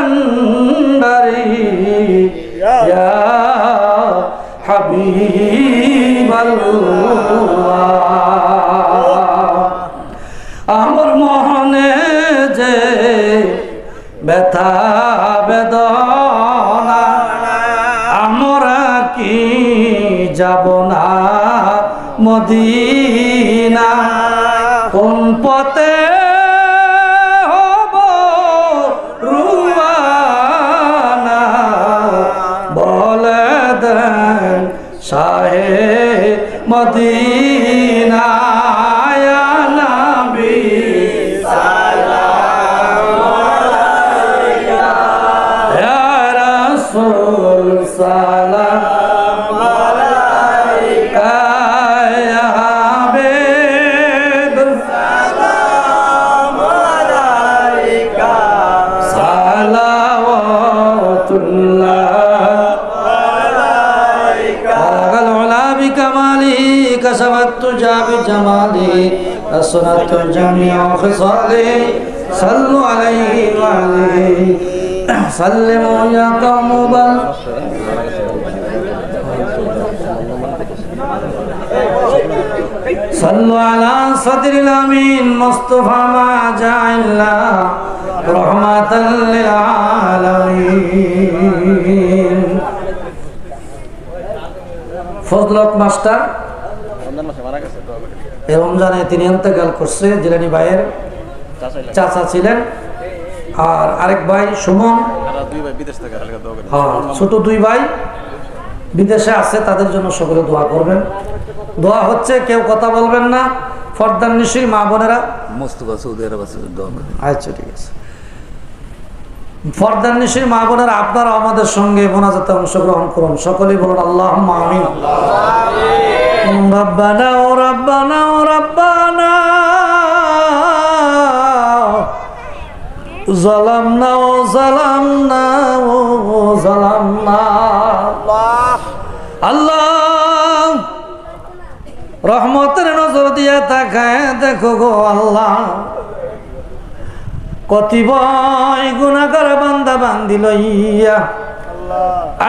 কান্দারি আমার মহনে যে ব্যথা বেদনা আমরা কি যাব না মদিনা? কোন পথে মদিনা والحسنة جميع خصاله صلوا عليه وعليه سلموا يا قوم بل صلوا على صدر الأمين مصطفى ما جاء الله رحمة للعالمين فضلك مستر রমজানে তিনি ইন্তেকাল করছে জিলানি ভাইয়ের চাচা ছিলেন। আর আরেক ভাই সুমন। হ্যাঁ ছোট দুই ভাই বিদেশে আছে তাদের জন্য সকলে দোয়া করবেন। দোয়া হচ্ছে কেউ কথা বলবেন না। ফরদান নিশির মা বোনেরা। আচ্ছা ঠিক আছে। ফরদান নিশির মা বোনেরা আপনারা আমাদের সঙ্গে মোনাজাতে অংশগ্রহণ করুন। সকলেই বলুন আল্লাহ আমিন। ও রব্বানা জালামনা, ও জালামনা ও জালামনা। আল্লাহ, রহমতের নজর দিয়ে তাকায়, দেখো গো আল্লাহ। কতিপয় গুণাগার বান্দা বান্দি লইয়া।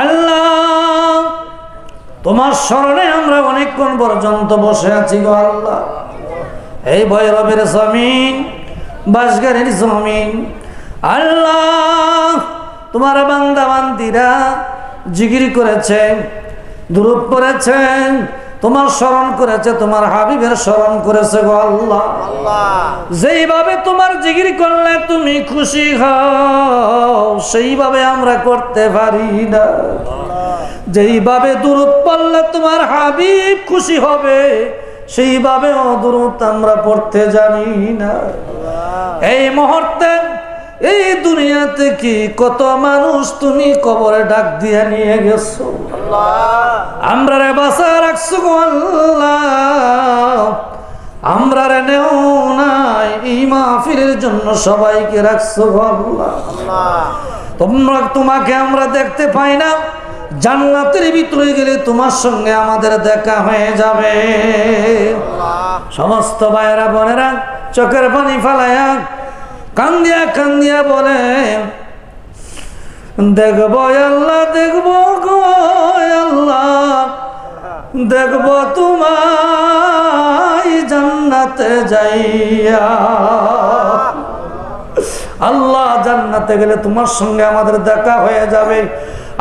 আল্লাহ তোমার স্মরণে আমরা অনেকক্ষণ পর্যন্ত বসে আছি গো আল্লাহ। এই ভৈরবের জমিন বাসগারের জমিন, আল্লাহ, তোমার বান্দা বান্দিরা জিগির করেছেন দুরূপ পড়েছেন তোমার স্মরণ করেছে তোমার হাবিবের স্মরণ করেছে গো আল্লাহ। যেইভাবে তোমার জিগির করলে তুমি খুশি হও সেইভাবে আমরা করতে পারি না। যেইভাবে দূরত পড়লে তোমার হাবিব খুশি হবে সেইভাবে অদূরত আমরা পড়তে জানি না। এই মুহূর্তে এই দুনিয়াতে কি কত মানুষ তুমি কবরে ডাক দিয়ে নিয়ে গেছো? আমরা রে বাসা রাখছো আল্লাহ। আমরা রে নেও নাই এই মাহফিলের জন্য সবাইকে রাখছো আল্লাহ। তোমরা তোমাকে আমরা দেখতে পাই না। জান্নাতের ভিতরে গেলে তোমার সঙ্গে আমাদের দেখা হয়ে যাবে। সমস্ত ভাইয়েরা বোনেরা চোখের পানি ফালায়া কান্দিয়া কান্দিয়া বলে, দেখব আল্লাহ, দেখব গো আল্লাহ, দেখব তোমায় জান্নাতে যাইয়া। আল্লাহ জান্নাতে গেলে তোমার সঙ্গে আমাদের দেখা হয়ে যাবে।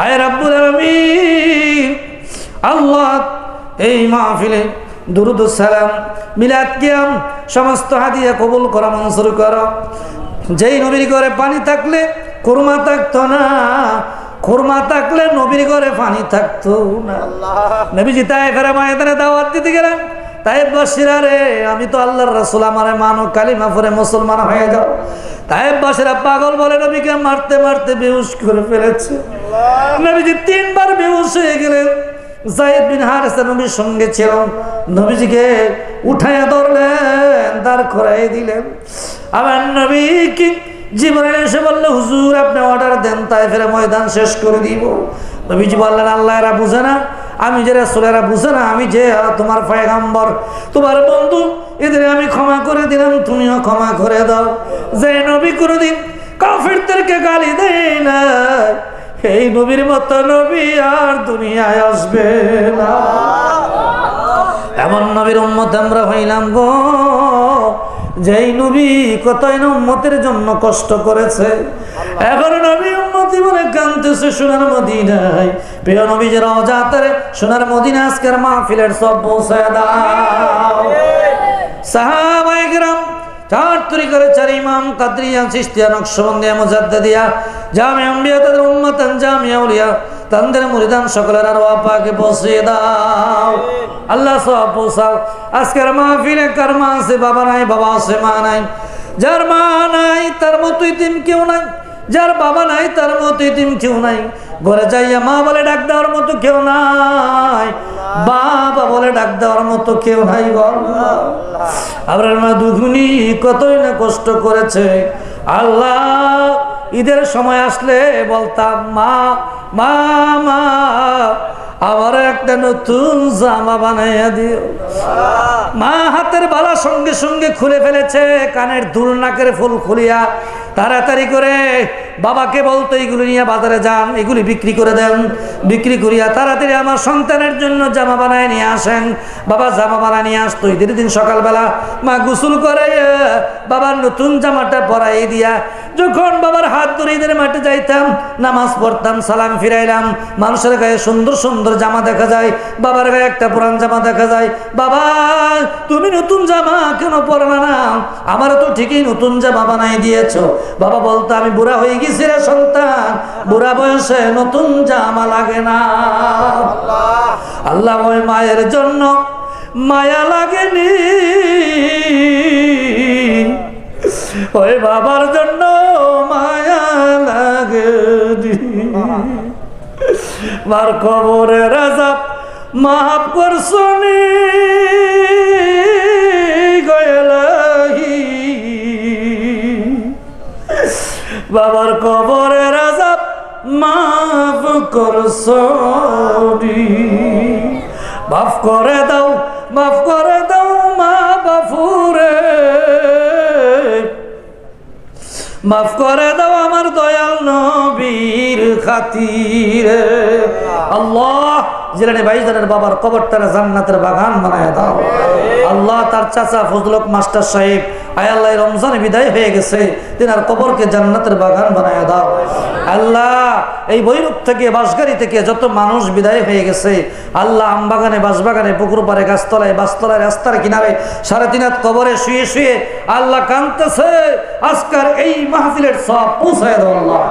আয় রাব্বুল আলামিন। আল্লাহ এই মাহফিলে দুরুদ সালাম মিলাদ কিয়াম সমস্ত হাদিয়া কবুল করা মঞ্জুর করো। যেই নবীর ঘরে পানি থাকলে কুরমা থাকতো না খুরমা থাকলে নবীর ঘরে পানি থাকতো না। নবীজি তাই ফেরা মায়েদানে দাওয়াত দিতে গেলেন। তাই বাসিরা রে আমি তো আল্লাহর রাসূল আমারে মানো কালিমা পরে মুসলমান হয়ে যাও। তাই বাসিরা পাগল বলে নবীকে মারতে মারতে বেহুশ করে ফেলেছে। নবীজি তিনবার বেহুশ হয়ে গেলেন। জাইদ বিন হারেসা নবীর সঙ্গে ছিল নবীজিকে উঠাইয়া ধরলেন, দাঁড় করাই দিলেন। আমার নবী কি জীবনে এসে হুজুর, আপনি অর্ডার দেন তাই ফেরে ময়দান শেষ করে দিব। আল্লাহ এরা বুঝে না, আমি যে রাসূলেরা বুঝে না, আমি যে তোমার পয়গাম্বর। তোমার বন্ধু, এদের আমি ক্ষমা করে দিলাম, তুমিও ক্ষমা করে দাও। যে নবী কোনোদিন কাফেরদেরকে গালি দেয় না এই নবীর মতো নবী আর দুনিয়ায় আসবে না। এমন নবীর উম্মত আমরা হইলাম গো, যেই নবী কতই না উম্মতের জন্য কষ্ট করেছে। এখন নবী উম্মতি বলে কানতেছে সোনার মদিনায়। প্রিয় নবী যে রওজাতের সোনার মদিনা আজকের মাহফিলের সব পৌঁছায় দাও। সাহাবায়ে কেরাম চার তরিকার চার ইমাম, কাদরিয়া চিস্তিয়া নকশবন্দিয়া মুজাদ্দিয়া জামে আম্বিয়া, তাদের উম্মতান জামিয়া উলিয়া তাদের মুরিদান সকলের আর পাকে পৌঁছে দাও। আল্লাহ সব পৌঁছাও। আজকের মাহফিলে কার মা আছে, বাবা নাই, বাবা আছে, মা নাই? যার মা নাই, তার মতো ইতিম কেউ নাই। যার বাবা নাই, তার মতো ইতিম কেউ নাই। ঘরে যাইয়া মা বলে ডাক দেওয়ার মতো কেউ নাই। বাবা বলে ডাক দেওয়ার মতো কেউ নাই বল মা দুগুনি কতই না কষ্ট করেছে। আল্লাহ ঈদের সময় আসলে বলতাম মা মা মা আমার একটা নতুন জামা বানাইয়া দিও। মা হাতের বালা সঙ্গে সঙ্গে খুলে ফেলেছে কানের দুল নাকের ফুল খুলিয়া তাড়াতাড়ি করে বাবাকে বলতো এইগুলি নিয়ে বাজারে যান, এগুলি বিক্রি করে দেন। বিক্রি করিয়া তাড়াতাড়ি আমার সন্তানের জন্য জামা বানায় নিয়ে আসেন। বাবা জামা বানায় নিয়ে আসতো। ঈদের দিন সকালবেলা মা গোসল করে বাবার নতুন জামাটা পরাই দিয়া যখন বাবার হাত ধরে ঈদের মাঠে যাইতাম, নামাজ পড়তাম, সালাম ফিরাইলাম। মানুষের গায়ে সুন্দর সুন্দর জামা দেখা যায়, বাবার গায়ে একটা পুরান জামা দেখা যায়। বাবা, তুমি নতুন জামা কেন পরলা না? আমার তো ঠিকই নতুন জামা বানাই দিয়েছ। বাবা বলতো, আমি বুড়া হয়ে গেছি রে সন্তান, বুড়া বয়সে নতুন জামা লাগে না। আল্লাহ ওই মায়ের জন্য মায়া লাগেনি। ওই বাবার জন্য মায়া লাগেনি। মার খবরে রাজা মাফ করছনি বাবার কবরে রাজা মাফ করছনি মাফ করে দাও, মাফ করে দাও মা বাফুরে। মাফ করে দাও আমার দয়াল নবীর খাতিরে। আল্লাহ, জিলানি ভাইজানের বাবার কবরটারে জান্নাতের বাগান বানায় দাও। আল্লাহ তার চাচা ফজলক মাস্টার সাহেব আয় আল্লাহ রমজান বিদায় হয়ে গেছে। তিনার কবরকে জান্নাতের বাগান বানায় দাও। আল্লাহ এই বৈরূপ থেকে বাঁশগাড়ি থেকে যত মানুষ বিদায় হয়ে গেছে আল্লাহ আমবাগানে বাঁশবাগানে পুকুর পারে গাছতলায় বাসতলায় রাস্তার কিনারে সাড়ে তিন হাত কবরে শুয়ে শুয়ে আল্লাহ কানতেছে আজকার এই মাহফিলের সব পৌঁছায় দাও আল্লাহ।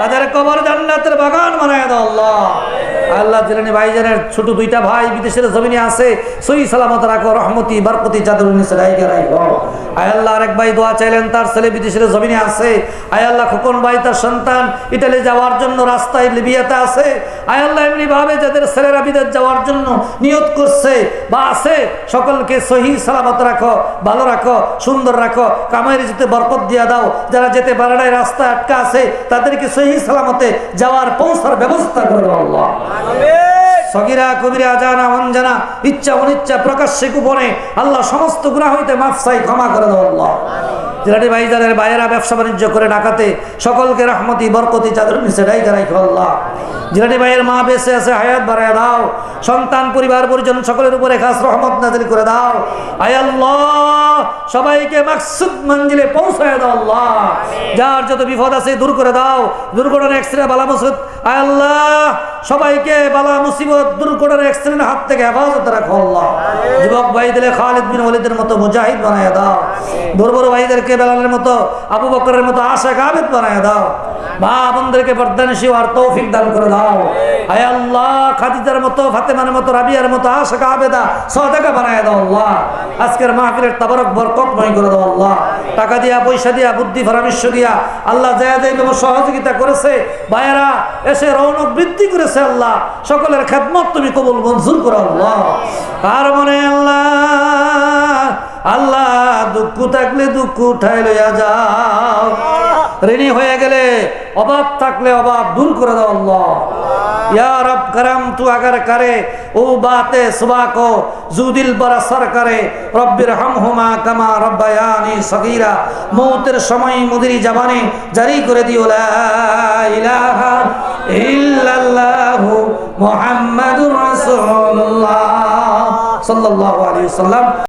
তাদের কবর জান্নাতের বাগান বানায় দাও আল্লাহ। আল্লাহ জিলানি ভাইজানের ছোট দুইটা ভাই বিদেশের জমিনে আছে সই সালামত রাখো, রহমতি, বরকতি, চাদর আল্লাহ, আরেক ভাই দোয়া চাইলেন, তার ছেলে বিদেশের জমিনে আছে। খোকন ভাই, তার সন্তান ইটালি যাওয়ার জন্য রাস্তায় লিবিয়াতে আছে। এমনি ভাবে যাদের ছেলেরা বিদেশ যাওয়ার জন্য নিয়ত করছে বা আছে, সকলকে সহি সালামত রাখো, ভালো রাখো, সুন্দর রাখো কামাইয়ের যেতে বরকত দিয়া দাও। যারা যেতে পারে রাস্তা আটকা আছে, তাদেরকে সহি সালামতে যাওয়ার পৌঁছার ব্যবস্থা করে আল্লাহ। সগিরা কবিরা জানা অঞ্জানা ইচ্ছা অনিচ্ছা প্রকাশ্যে গোপনে আল্লাহ সমস্ত গুণা হইতে মাফ চাই ক্ষমা করে দাও আল্লাহ। জিলানি ভাইজানের বাইরা ব্যবসা বাণিজ্য করে ডাকাতে সকলকে রহমতি বরকতি চাদর নিচে ডাইকে রাখো আল্লাহ। জিলানি ভাইয়ের মা বেঁচে আছে হায়াত বাড়ায় দাও। সন্তান পরিবার পরিজন সকলের উপরে খাস রহমত নাজিল করে দাও। আয় আল্লাহ সবাইকে মাকসুদ মঞ্জিলে পৌঁছায় দাও আল্লাহ। যার যত বিপদ আছে দূর করে দাও। দুর্ঘটনা এক্সিডেন্ট বালা আয় আল্লাহ সবাইকে বালা মুসিবত দুর্ঘটনা এক্সিডেন্ট হাত থেকে হেফাজত রাখো আল্লাহ। যুবক ভাই দিলে খালিদ বিন ওয়ালিদের মতো মুজাহিদ বানায় দাও। বড় বড় ভাইদেরকে বেলালের মতো আবু বকরের মতো আশা কাবেদ বানায় দাও। মা বোনদেরকে বর্দানশী আর তৌফিক দান করে দাও। আয় আল্লাহ খাদিজার মতো ফাতেমার মতো রাবিয়ার মতো আশা কাবেদা সদাকা বানায় দাও আল্লাহ। আজকের মাহফিলের তাবারক বরকতময় করে দাও আল্লাহ। টাকা দিয়া, পয়সা দিয়া, বুদ্ধি পরামর্শ দিয়া আল্লাহ জায়া দেয় সহযোগিতা করেছে, ভাইয়েরা, এসে রৌনক বৃদ্ধি করেছে আল্লাহ। সকলের খেদমত তুমি কবুল, মঞ্জুর করো আল্লাহ। আর মনে আল্লাহ আল্লাহ, দুঃখ থাকলে দুঃখ উঠাই লইয়া যাও। ঋণী হয়ে গেলে অভাব থাকলে অভাব দূর করে দাও আল্লাহ। یا رب کرم تو اگر کرے او بات صبح کو زودل بر اثر کرے رب ارحمهما كما ربياني صغيرا মৌতের সময় মুদিরি জাবানে জারি করে দিও লা ইলাহা ইল্লাল্লাহু মুহাম্মাদুর রাসূলুল্লাহ সাল্লাল্লাহু আলাইহি ওয়াসাল্লাম